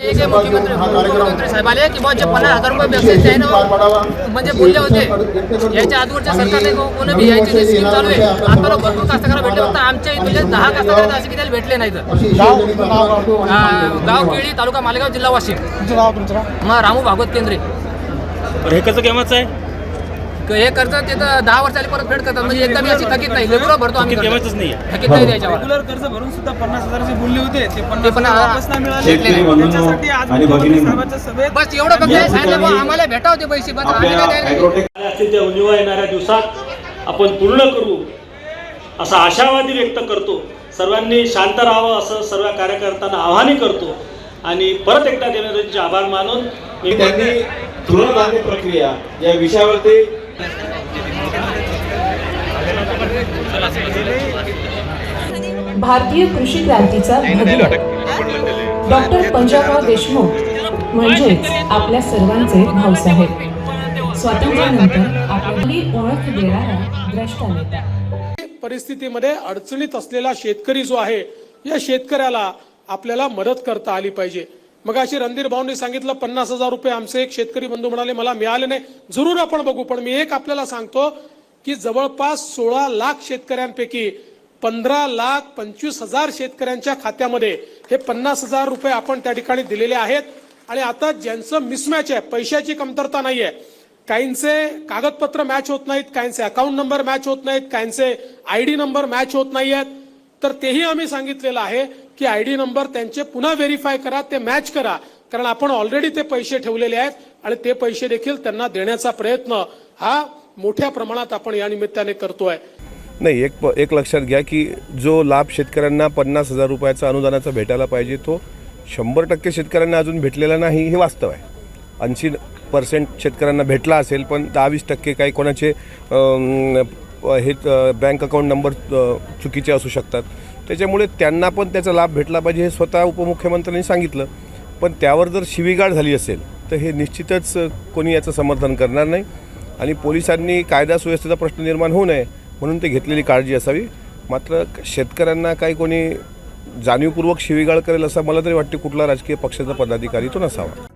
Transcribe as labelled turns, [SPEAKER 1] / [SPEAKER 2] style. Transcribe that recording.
[SPEAKER 1] एक आहे मुख्यमंत्री मुख्यमंत्री साहेब आले की बुवा जे पन्नास हजार रुपये बक्षीस आहे ना म्हणजे बोलले होते. याच्या आजवरच्या सरकारने को- कोणी बी याची जी स्कीम चालू आहे? भरपूर कास्तकार भेटले फक्त आमच्या इथले दहा कास्तकार असे की त्याला भेटले नाहीत. आ, गाव केळी तालुका मालेगाव जिल्हा वाशिम.
[SPEAKER 2] तुमचं नाव तुमचं
[SPEAKER 1] मग रामू भागवत केंद्रे.
[SPEAKER 3] हे कसं केव्हाच आहे?
[SPEAKER 1] हे कर्ज ते तर दहा वर्षाला परत फेड करतात. म्हणजे एकदा मी अशी थकीत नाही. लेकरं भरतो आम्ही कर्ज.
[SPEAKER 3] नाही आहे
[SPEAKER 1] थकीत नाही द्यायच्यावर
[SPEAKER 4] रेग्युलर कर्ज भरून सुद्धा पन्नास हजाराचे बोलले होते. ते
[SPEAKER 1] ते
[SPEAKER 4] पन्नास
[SPEAKER 1] पण
[SPEAKER 4] हजार
[SPEAKER 1] आ-
[SPEAKER 4] वापस नाही मिळाले.
[SPEAKER 5] शेतकरी बंधूंनो
[SPEAKER 4] त्याच्यासाठी आज
[SPEAKER 5] आणि
[SPEAKER 4] मुख्यमंत्री
[SPEAKER 5] भगिनींनो,
[SPEAKER 4] साहेबांच्या सभेत
[SPEAKER 1] बस एवढं फक्त हे सांगितलं बुवा, आम्हाला भेटा होते पैसे बस आम्ही
[SPEAKER 5] आपल्या
[SPEAKER 1] काय द्यायला-
[SPEAKER 5] ॲग्रोटेक
[SPEAKER 3] काय असतील त्या उणिवा येणाऱ्या दिवसात आपण पूर्ण करू. असा आशावादी व्यक्त करतो. सर्वांनी शांत राहावं असं सर्व कार्यकर्त्यांना आवाहन करतो. आणि परत एकदा देवेंद्रजींचे आभार मानून मी
[SPEAKER 5] त्यांनी तृणधान्य प्रक्रिया या विषयावरती
[SPEAKER 6] भारतीय कृषी क्रांतीचा डॉक्टर पंजाबराव देशमुख म्हणजेच आपल्या सर्वांचे भाऊसाहेब. स्वातंत्र्यानंतर आपली ओळख देणारा द्रष्टा नेता.
[SPEAKER 2] परिस्थितीमध्ये अडचणीत असलेला शेतकरी जो आहे या शेतकऱ्याला आपल्याला मदत करता आली पाहिजे. मग अशी रणधीर भाऊंनी सांगितलं पन्नास हजार रुपये आमचे एक शेतकरी बंधू म्हणाले मला मिळाले नाही. जरूर आपण बघू पण मी एक आपल्याला सांगतो की जवळपास सोळा लाख शेतकऱ्यांपैकी पंधरा लाख पंचवीस हजार शेतकऱ्यांच्या खात्यामध्ये हे पन्नास हजार रुपये आपण त्या ठिकाणी दिलेले आहेत. आणि आता ज्यांचं मिसमॅच आहे पैशाची कमतरता नाहीये काहींचे कागदपत्र मॅच होत नाहीत काहींचे अकाउंट नंबर मॅच होत नाहीत काहींचे आय डी नंबर मॅच होत नाही आहेत तर तेही आम्ही सांगितलेलं आहे की आय डी नंबर त्यांचे पुन्हा व्हेरीफाय करा ते मॅच करा. कारण आपण ऑलरेडी ते पैसे ठेवलेले आहेत आणि ते पैसे देखील त्यांना देण्याचा प्रयत्न हा मोठ्या प्रमाणात आपण या निमित्ताने करतोय.
[SPEAKER 7] नाही एक प- एक लक्षात घ्या की जो लाभ शेतकऱ्यांना पन्नास हजार रुपयाचा अनुदानाचा भेटायला पाहिजे तो शंभर टक्के शेतकऱ्यांना अजून भेटलेला नाही हे वास्तव आहे. ऐंशी पर्सेंट शेतकऱ्यांना भेटला असेल पण दहा वीस टक्के काही कोणाचे हे बँक अकाउंट नंबर चुकीचे असू शकतात. त्याच्यामुळे त्यांना पण त्याचा लाभ भेटला पाहिजे हे स्वतः उपमुख्यमंत्र्यांनी सांगितलं. पण त्यावर जर शिवीगाळ झाली असेल तर हे निश्चितच कोणी याचं समर्थन करणार नाही. आणि पोलिसांनी कायदा सुव्यवस्थेचा प्रश्न निर्माण होऊ नये म्हणून ते घेतलेली काळजी असावी. मात्र शेतकऱ्यांना काही कोणी जाणीवपूर्वक शिवीगाळ करेल असं मला तरी वाटते कुठला राजकीय पक्षाचा पदाधिकारी तो नसावा.